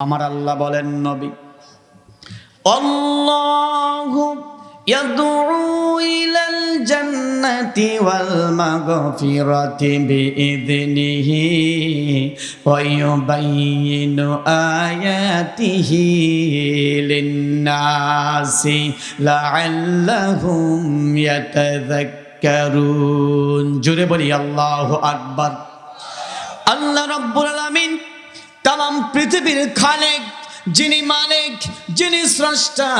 আমার আল্লাহ বলেন, নবী, আল্লাহু ইয়াদউ ইলাল জান্নাতি ওয়াল মাগফিরাতি বিইذنহি ওয়া ইউবাইয়িনু আয়াতিহি লিন-নাসি লাআল্লাহুম ইয়াতাযাক্কারুন। জোরে বলি, আল্লাহু আকবার। আল্লাহ রাব্বুল আলামিন তাম পৃথিবীর খালেক যিনি মালিক যিনি স্রষ্টা,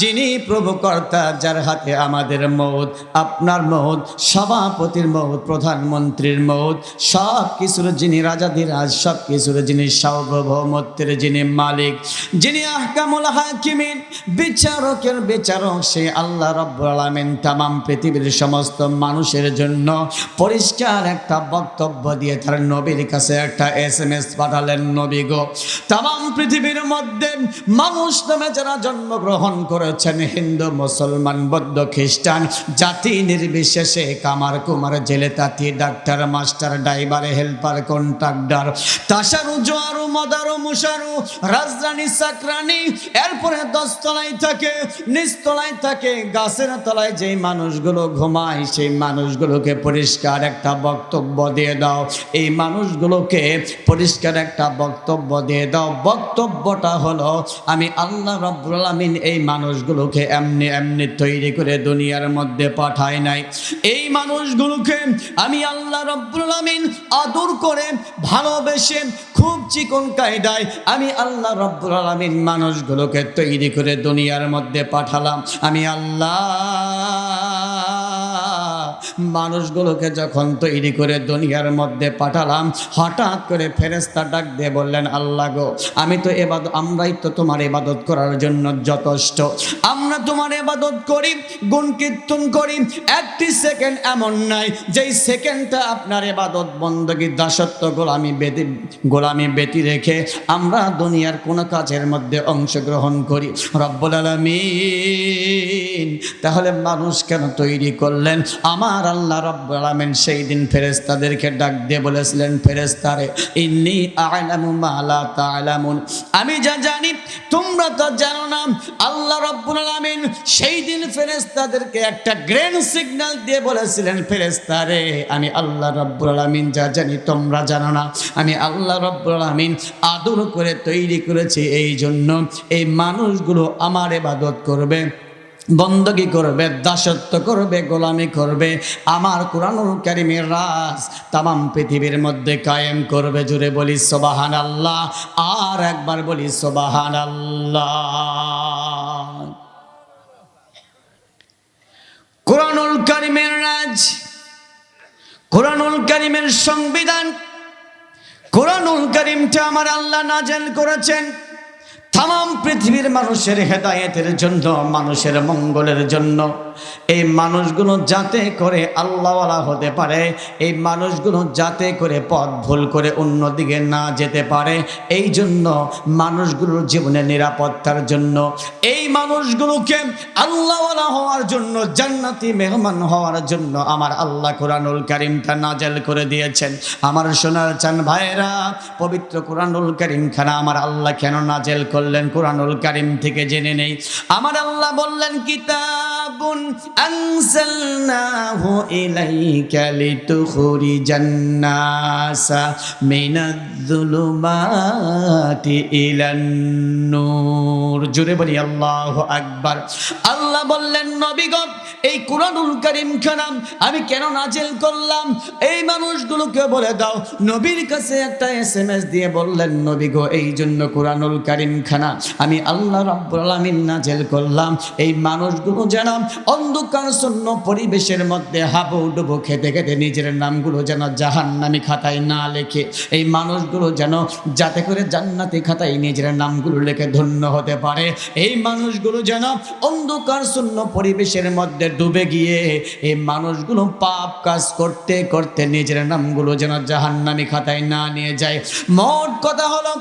যিনি প্রভুকর্তা, যার হাতে আমাদের মৌত, আপনার মৌত, সভাপতির মৌত, প্রধানমন্ত্রীর মৌত, সব কিছুর যিনি রাজাধিরাজ, সব কিছুর যিনি সার্বভৌমত্বের যিনি মালিক, যিনি আহকামুল হাকিমিন, বিচারকের বিচারক, সে আল্লাহ রব্বুল আলামিন তাম পৃথিবীর সমস্ত মানুষের জন্য পরিষ্কার একটা বক্তব্য দিয়ে তার নবীর কাছে একটা এস এম এস পাঠালেন, নবী গো তাম পৃথিবীর মধ্যে মানুষ নামে যারা জন্মগ্রহণ করেছেন হিন্দু, মুসলমান, বৌদ্ধ, খ্রিস্টান, জাতি নির্বিশেষে কামার কুমার, জেলে তাঁতি, doctor, master, driver, helper, contractor, তাসারু, জোয়ারু, মদারু মুশারু রাজরানী চাকরানি এরপরে দশতলায় থাকে, নিচতলায় থাকে, গাছের তলায় যেই মানুষগুলো ঘুমায়, সেই মানুষগুলোকে পরিষ্কার একটা বক্তব্য দিয়ে দাও। এই মানুষগুলোকে পরিষ্কার একটা বক্তব্য দিয়ে দাও। বক্তব্যটা হলো, আমি আল্লাহ রব্বুল আলামিন এই মানুষগুলোকে এমনি এমনি তৈরি করে দুনিয়ার মধ্যে পাঠায় নাই। এই মানুষগুলোকে আমি আল্লাহ রব্বুল আলামিন আদর করে ভালোবেসে খুব চিকন কায়দায় আমি আল্লাহ রব্বুল আলামিন মানুষগুলোকে তৈরি করে দুনিয়ার মধ্যে পাঠালাম। আমি আল্লাহ মানুষগুলোকে যখন তৈরি করে দুনিয়ার মধ্যে পাঠালাম, হঠাৎ করে ফেরেস্তা ডাক দিয়ে বললেন, আল্লাহ গো, আমি তো এবাদ আমরাই তো তোমার এবাদত করার জন্য যথেষ্ট। আমরা তোমার এবাদত করি, গুণ কীর্তন করি, একটি সেকেন্ড এমন নাই, যেই সেকেন্ডটা আপনার এবাদত বন্দগী দাসত্ব গোলামি বেদি, গোলামি বেতি রেখে আমরা দুনিয়ার কোনো কাজের মধ্যে অংশগ্রহণ করি। রব্বুল আলামিন, তাহলে মানুষ কেন তৈরি করলেন? আমার আল্লাহ রব্বুল সেই দিন ফেরেশতাদেরকে ডাক দিয়ে বলেছিলেন, ফেরেশতারে, ইন্নি আ'লামু আমি যা জানি, তোমরা তো জানো না, আল্লাহ রব্বুল আলামিন সেই দিন ফেরেশতাদেরকে একটা গ্রেন সিগন্যাল দিয়ে বলেছিলেন, ফেরেশতারে, আমি আল্লাহ রব্বুল আলামিন যা জানি, তোমরা জানো না। আমি আল্লাহ রব্বুল আদর করে তৈরি করেছি এই জন্য এই মানুষগুলো আমার এবাদত করবে। বন্দগি করবে, দাসত্ব করবে, গোলামি করবে। আমার কোরআনুল কারিমের রাজ তাম পৃথিবীর মধ্যে কায়েম করবে। জুড়ে বলি সোবাহান আল্লাহ আর একবার বলি সোবাহান আল্লাহ কোরআনুল কারিমের রাজ, কোরআনুল কারিমের সংবিধান, কোরআনুল কারিমটা আমার আল্লাহ নাজেল করেছেন। তাম পৃথিবীর মানুষের হেদায়েতের জন্য মানুষের মঙ্গলের জন্য। এই মানুষগুলো যাতে করে আল্লাহওয়ালা হতে পারে, এই মানুষগুলো যাতে করে পথ ভুল করে অন্যদিকে না যেতে পারে, এই জন্য মানুষগুলোর জীবনের নিরাপত্তার জন্য, এই মানুষগুলোকে আল্লাহওয়ালা হওয়ার জন্য, জান্নাতি মেহমান হওয়ার জন্য আমার আল্লাহ কোরআনুল কারিমটা নাজেল করে দিয়েছেন। আমার সোনার চান ভাইরা পবিত্র কোরআনুল কারিম খানা আমার আল্লাহ কেন নাজেল করলেন? কোরআনুল কারিম থেকে জেনে নেই। আমার আল্লাহ বললেন কিতাবুন আনজালনাহু ইলাইকা লিতুখরিজান নাসা মিনাজ-যুলুমাতি ইলান নূর জুড়ে বলি, আল্লাহু আকবার। আল্লাহ বললেন, নবী গো, এই কোরআনুল কারীম খানা আমি কেন নাজেল করলাম? এই মানুষগুলোকে বলে দাও। নবীর কাছে একটা এসএমএস দিয়ে বললেন, নবী গো, এই জন্য কোরআনুল কারীম খানা আমি আল্লাহ রাব্বুল আলামিন নাজেল করলাম। এই মানুষগুলো যেন অন্ধকার, শূন্য পরিবেশের মধ্যে হাবু ডুবো খেতে খেতে নিজের নামগুলো যেন জাহান্নামী খাতায় না লেখে। এই মানুষগুলো যেন যাতে করে জান্নাতি খাতায় নিজের নামগুলো লেখে ধন্য হতে পারে। এই মানুষগুলো যেন অন্ধকার শূন্য পরিবেশের মধ্যে ডুবে গিয়ে এই মানুষগুলো পাপ কাজ করতে করতে নিজের নামগুলো যেন জাহান্নামী খাতায় না নিয়ে যায়। মোট কথা হলো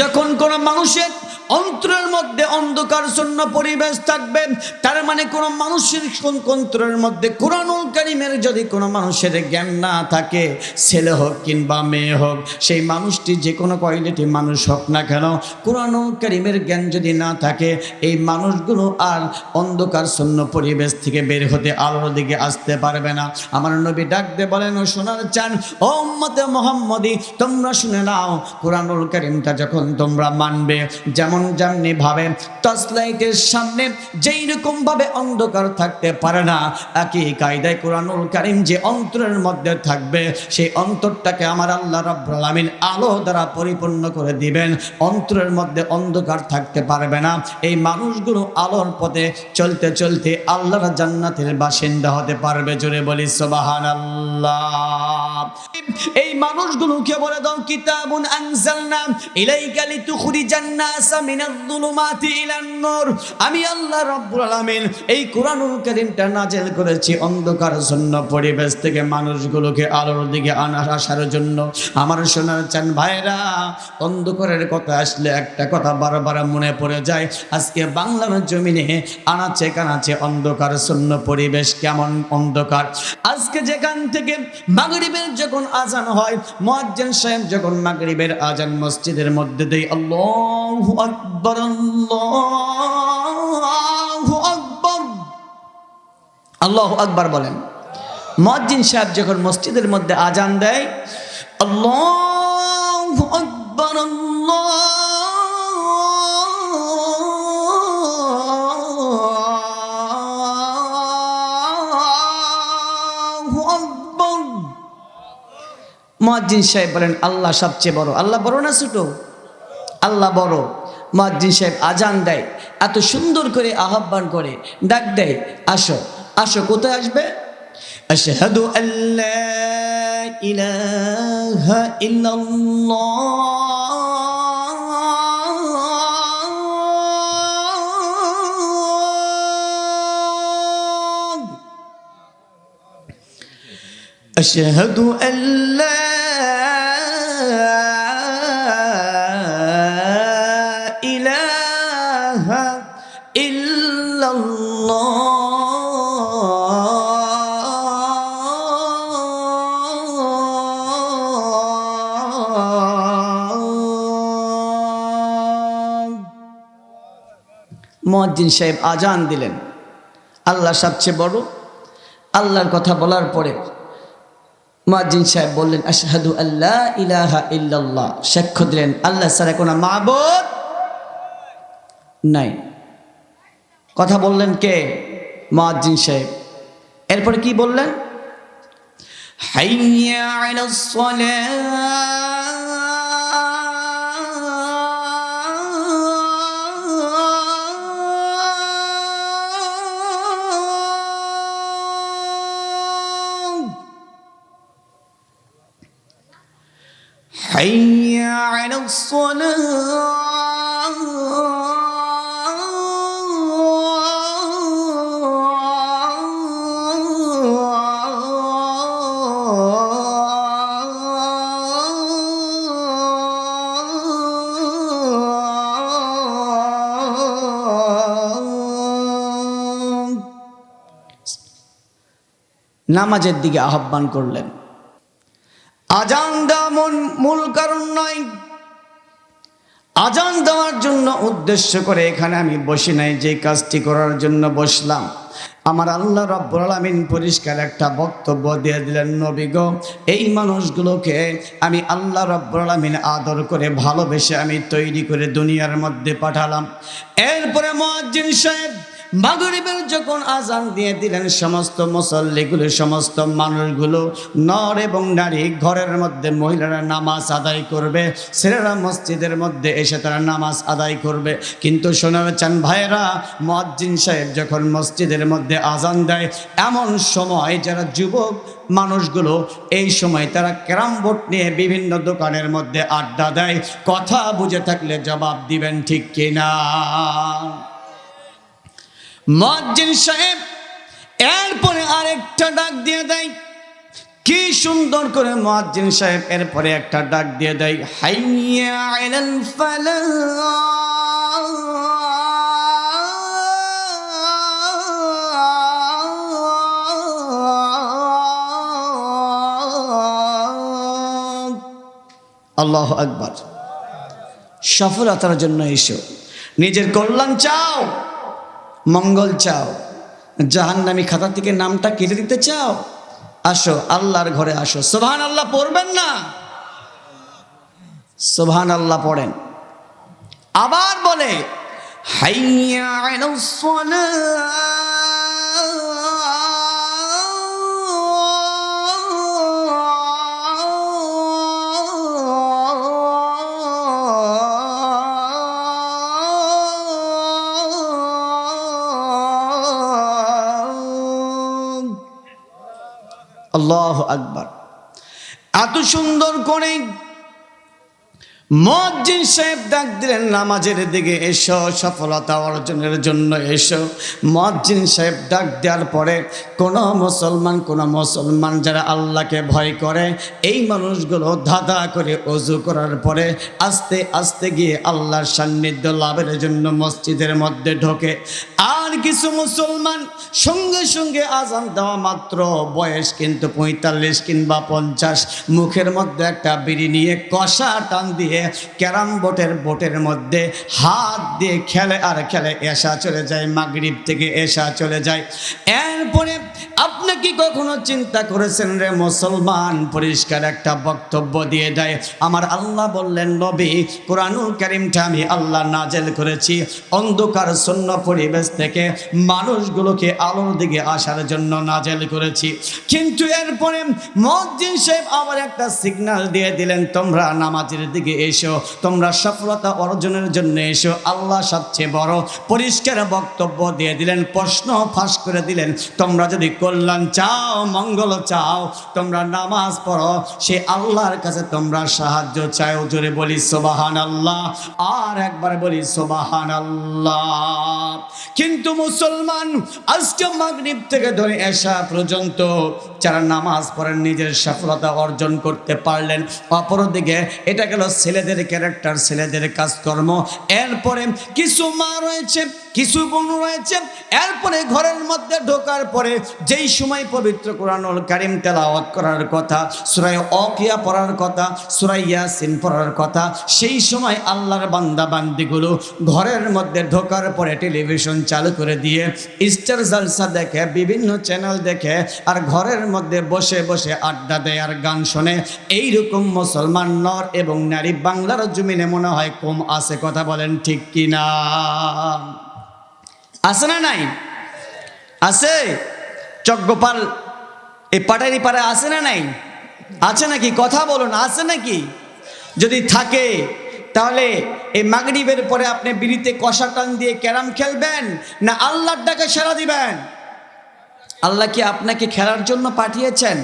যখন কোনো মানুষের অন্তরের মধ্যে অন্ধকার শূন্য পরিবেশ থাকবে, তার মানে কোনো মানুষের অন্তরের মধ্যে কোরআনুল কারিমের যদি কোনো মানুষের জ্ঞান না থাকে, ছেলে হোক কিংবা মেয়ে হোক, সেই মানুষটি যে কোনো কোয়ালিটি মানুষ হোক না কেন, কোরআনুল কারিমের জ্ঞান যদি না থাকে, এই মানুষগুলো আর অন্ধকার শূন্য পরিবেশ থেকে বের হতে আলোর দিকে আসতে পারবে না। আমার নবী ডাক দিয়ে বলেন, ও শোনার চান, ও উম্মতে মোহাম্মদী, তোমরা শুনে নাও, কোরআনুল কারিমটা যখন তোমরা মানবে, যেমন যেমনি ভাবে টর্চলাইটের সামনে যেই রকম ভাবে অন্ধকার থাকতে পারে না, একই কায়দায় কোরআনুল কারিম যে অন্তরের মধ্যে থাকবে, সেই অন্তরটাকে আমার আল্লাহ রাব্বুল আলো দ্বারা পরিপূর্ণ করে দিবেন। অন্তরের মধ্যে অন্ধকার থাকতে পারবে না। এই মানুষগুলো আলোর পথে চলতে চলতে আল্লাহর জান্নাতের বাসিন্দা হতে পারবে। জোরে বলি সোবাহান আল্লাহ এই মানুষগুলোকে বলে দাও, কিতাবুন আনজালনা আমি আল্লাহ আলামিন এই কোরআনুল কারীমটা করেছি অন্ধকার শূন্য পরিবেশ থেকে মানুষগুলোকে আলোর দিকে আনার আসার জন্য। আমার শোনার চান ভাইরা, অন্ধকারের কথা আসলে একটা কথা বারবার মনে পড়ে যায়। আজকে বাংলার জমিনে আনাচে কানাচে অন্ধকার শূন্য, পরিবেশ কেমন অন্ধকার। আজকে যেখান থেকে মাগরিবের যখন আজান হয়, মুয়াজ্জিন সাহেব যখন মাগরিবের আজান মসজিদের মধ্যে দেয় আল্লাহু আকবার আকবার। আল্লাহ আকবর বলেন। মুয়াজ্জিন সাহেব যখন মসজিদের মধ্যে আজান দেয়, আল্লাহু আকবার, আল্লাহু মুয়াজ্জিন সাহেব বলেন, আল্লাহ সবচেয়ে বড়। আল্লাহ বড় না ছোট? আল্লাহ বড় মুয়াজ্জিন সাহেব আজান দেয় এত সুন্দর করে আহ্বান করে ডাক দেয় আসো আসো কোথায় আসবে আশহাদু আল্লা ইলাহা ইল্লাল্লাহ أشهد أن لا মুয়াজ্জিন সাহেব আজান দিলেন। আল্লাহ সবচেয়ে বড়। আল্লাহর কথা বলার পরে মুয়াজ্জিন সাহেব বললেন, আশহাদু আল্লাহ ইলাহা ইল্লাল্লাহ। সাক্ষ্য দিলেন আল্লাহ ছাড়া কোনো মাবুদ নাই। কথা বললেন কে? মুয়াজ্জিন সাহেব। এরপরে কি বললেন? হাইয়া আলাস সালাহ حي على الصلاة নামাজের দিকে আহ্বান করলেন আজান দেওয়া মূল কারণ নয়। আজান দেওয়ার জন্য উদ্দেশ্য করে এখানে আমি বসি নাই, যে কাজটি করার জন্য বসলাম। আমার আল্লাহ রব্বুল আলামিন পরিষ্কার একটা বক্তব্য দিয়ে দিলেন, নবী গো, এই মানুষগুলোকে আমি আল্লাহ রব্বুল আলামিন আদর করে ভালোবেসে আমি তৈরি করে দুনিয়ার মধ্যে পাঠালাম। এরপরে মুয়াজ্জিন সাহেব মাগরিবের যখন আজান দিয়ে দিলেন, সমস্ত মুসল্লিগুলো, সমস্ত মানুষগুলো, নর এবং নারী ঘরের মধ্যে মহিলারা নামাজ আদায় করবে, ছেলেরা মসজিদের মধ্যে এসে তারা নামাজ আদায় করবে। কিন্তু শোনার চান, ভাইয়েরা, মুয়াজ্জিন সাহেব যখন মসজিদের মধ্যে আজান দেয়, এমন সময় যারা যুবক মানুষগুলো, এই সময় তারা ক্যারাম বোর্ড নিয়ে বিভিন্ন দোকানের মধ্যে আড্ডা দেয়। কথা বুঝে থাকলে জবাব দিবেন ঠিক কিনা? মজ্জিন সাহেব, এরপরে আরেকটা ডাক দিয়ে দেয়। কি সুন্দর করে মুয়াজ্জিন সাহেব এরপরে একটা ডাক দিয়ে দেয়, হাইয়া আল্লাহ আকবার। সফলতার জন্য এসো। নিজের কল্যাণ চাও। মঙ্গল চাও। জাহান্নামী খাতা থেকে নামটা কেটে দিতে চাও? আসো, আল্লাহর ঘরে আসো। সোভান আল্লাহ পড়বেন না? সোভান আল্লাহ পড়েন। আবার বলে, হাইয়া আল্লাহ আকবার। এত সুন্দর করে মজ্জিন সাহেব ডাক দিলেন, নামাজের দিকে এসো, সফলতা অর্জনের জন্য এসো। মজ্জিন সাহেব ডাক দেওয়ার পরে কোনো মুসলমান কোনো মুসলমান যারা আল্লাহকে ভয় করে, এই মানুষগুলো ধাঁধা করে অজু করার পরে আস্তে আস্তে গিয়ে আল্লাহর সান্নিধ্য লাভের জন্য মসজিদের মধ্যে ঢোকে। আর কিছু মুসলমান সঙ্গে সঙ্গে আজান দেওয়া মাত্র, বয়স কিন্তু পঁয়তাল্লিশ কিংবা পঞ্চাশ, মুখের মধ্যে একটা বিড়ি নিয়ে কষা টান দিয়ে ক্যারাম বোটের বোটের মধ্যে হাত দিয়ে খেলে আর খেলে এসা চলে যায়, মাগরীব থেকে এসা চলে যায়। এরপরে আপনি কি কখনো চিন্তা করেছেন রে মুসলমান? পরিষ্কার একটা বক্তব্য দিয়ে দেয়। আমার আল্লাহ বললেন, নবী, কোরআনুল করিমটা আমি আল্লাহ নাজেল করেছি। অন্ধকার, শূন্য পরিবেশ থেকে মানুষগুলোকে আলোর দিকে আসার জন্য নাজেল করেছি। কিন্তু এরপরে মসজিদ সাহেব আবার একটা সিগন্যাল দিয়ে দিলেন, তোমরা নামাজের দিকে এসো, তোমরা সফলতা অর্জনের জন্য এসো, আল্লাহ সবচেয়ে বড়। পরিষ্কার বক্তব্য দিয়ে দিলেন, প্রশ্ন ফাঁস করে দিলেন, তোমরা যদি কল্যাণ চাও, মঙ্গল চাও, তোমরা নামাজ পড়ো, সে আল্লাহর কাছে তোমরা সাহায্য চাও। জোরে বলি সোবাহান আল্লাহ আর একবার বলি সোবাহান আল্লাহ কিন্তু মুসলমান আজকে মাগরিব থেকে ধরে এসা পর্যন্ত যারা নামাজ পড়েন, নিজের সফলতা অর্জন করতে পারলেন। অপরদিকে এটা গেল ছেলেদের ক্যারেক্টার ছেলেদের কাজকর্ম। এরপরে কিছু মা রয়েছে কিছু বোন রয়েছে, এরপরে ঘরের মধ্যে ঢোকার পরে যেই সময় পবিত্র কোরআনুল কারিম তেলাওয়াত করার কথা সুরাই অকিয়া পড়ার কথা সুরাই ইয়াসিন পড়ার কথা, সেই সময় আল্লাহর বান্দা বান্দিগুলো ঘরের মধ্যে ঢোকার পরে টেলিভিশন চালু করে দিয়ে স্টার জালসা দেখে, বিভিন্ন চ্যানেল দেখে আর ঘরের মধ্যে বসে বসে আড্ডা দেয় আর গান শোনে। এইরকম মুসলমান নর এবং নারী বাংলার জমিনে মনে হয় কম আছে, কথা বলেন ঠিক কিনা? আছে না নাই? আছে? চকগোপাল এই পাটারি পাড়ায় আছে না নাই? আছে নাকি? কথা বলুন আছে নাকি? যদি থাকে, তাহলে এই মাগরিবের পরে আপনি বিড়িতে কষা টান দিয়ে ক্যারাম খেলবেন না আল্লাহর ডাকে সেরা দিবেন? আল্লাহ কি আপনাকে খেলার জন্য পাঠিয়েছেন?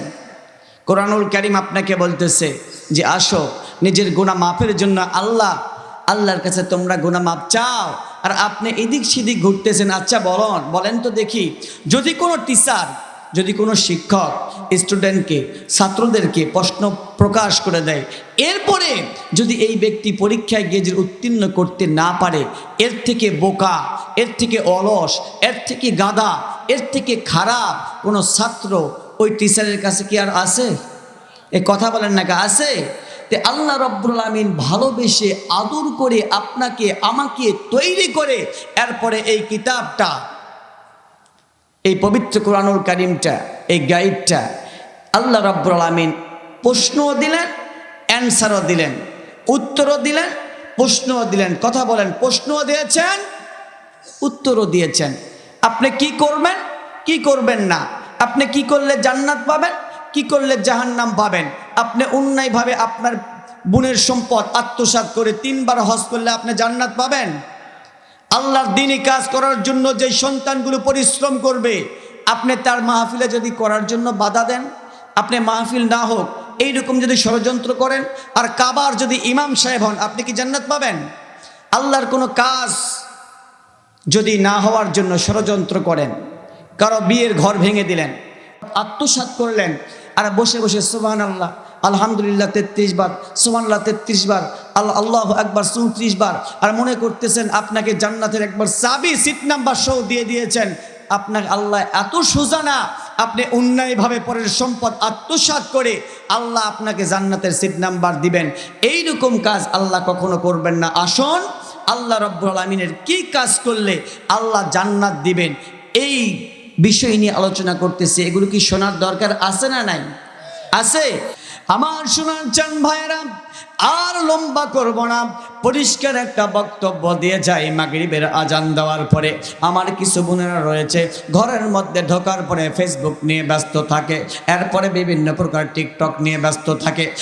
কোরআনুল করিম আপনাকে বলতেছে যে, আসো, নিজের গুণা মাফের জন্য আল্লাহ, আল্লাহর কাছে তোমরা গুণা মাপ চাও। আর আপনি এদিক সেদিক ঘুরতেছেন। আচ্ছা বলন, বলেন তো দেখি, যদি কোনো টিচার যদি কোনো শিক্ষক স্টুডেন্টকে ছাত্রদেরকে প্রশ্ন প্রকাশ করে দেয়, এরপরে যদি এই ব্যক্তি পরীক্ষায় গিয়ে উত্তীর্ণ করতে না পারে, এর থেকে বোকা, এর থেকে অলস, এর থেকে গাদা এর থেকে খারাপ কোনো ছাত্র ওই টিচারের কাছে কি আর আছে? এ কথা বলেন না আছে? তে আল্লাহ রব্বুল আমিন ভালোবেসে আদর করে আপনাকে, আমাকে তৈরি করে এরপরে এই কিতাবটা, এই পবিত্র কোরআনুল কারিমটা, এই গাইডটা আল্লাহ রব্বুল আমিন প্রশ্নও দিলেন, অ্যান্সারও দিলেন, উত্তরও দিলেন, প্রশ্নও দিলেন। কথা বলেন, প্রশ্নও দিয়েছেন, উত্তরও দিয়েছেন। আপনি কি করবেন? কি করবেন না? আপনি কি করলে জান্নাত পাবেন? কি করলে জাহান্নাম পাবেন? আপনি অন্যায়ভাবে আপনার বোনের সম্পদ আত্মসাৎ করে তিনবার হজ করলে আপনি জান্নাত পাবেন? আল্লাহর দিনই কাজ করার জন্য যে সন্তানগুলো পরিশ্রম করবে, আপনি তার মাহফিলে যদি করার জন্য বাধা দেন, আপনি মাহফিল না হোক, এইরকম যদি ষড়যন্ত্র করেন, আর কাবার যদি ইমাম সাহেব হন, আপনি কি জান্নাত পাবেন? আল্লাহর কোনো কাজ যদি না হওয়ার জন্য ষড়যন্ত্র করেন, কারও বিয়ের ঘর ভেঙে দিলেন আত্মসাৎ করলেন আর বসে বসে সুবাহান আল্লাহ আলহামদুলিল্লাহ তেত্রিশ বার, সুবহানাল্লাহ তেত্রিশ বার আল্লাহ আল্লাহ একবার চৌত্রিশ বার, আর মনে করতেছেন আপনাকে জান্নাতের একবার চাবি সিট নাম্বার সহ দিয়ে দিয়েছেন। আপনাকে আল্লাহ এত সোজা না, আপনি অন্যায়ভাবে পরের সম্পদ আত্মসাৎ করে আল্লাহ আপনাকে জান্নাতের সিট নাম্বার দিবেন। এই রকম কাজ আল্লাহ কখনো করবেন না। আসুন, আল্লাহ রব্বুল আলমিনের কি কাজ করলে আল্লাহ জান্নাত দিবেন? এই বিষয় নিয়ে আলোচনা করতেছে, এগুলো কি শোনার দরকার আছে না নাই? আছে? আমার শোনার চান ভাইরা আর লম্বা করব না। পরিষ্কার একটা বক্তব্য দিয়ে যাই মাগরিবের আজান দেওয়ার পরে। আমার কিছু বোনেরা রয়েছে, ঘরের মধ্যে ঢোকার পরে ফেসবুক নিয়ে ব্যস্ত থাকে, এরপরে বিভিন্ন প্রকার টিকটক নিয়ে ব্যস্ত থাকে।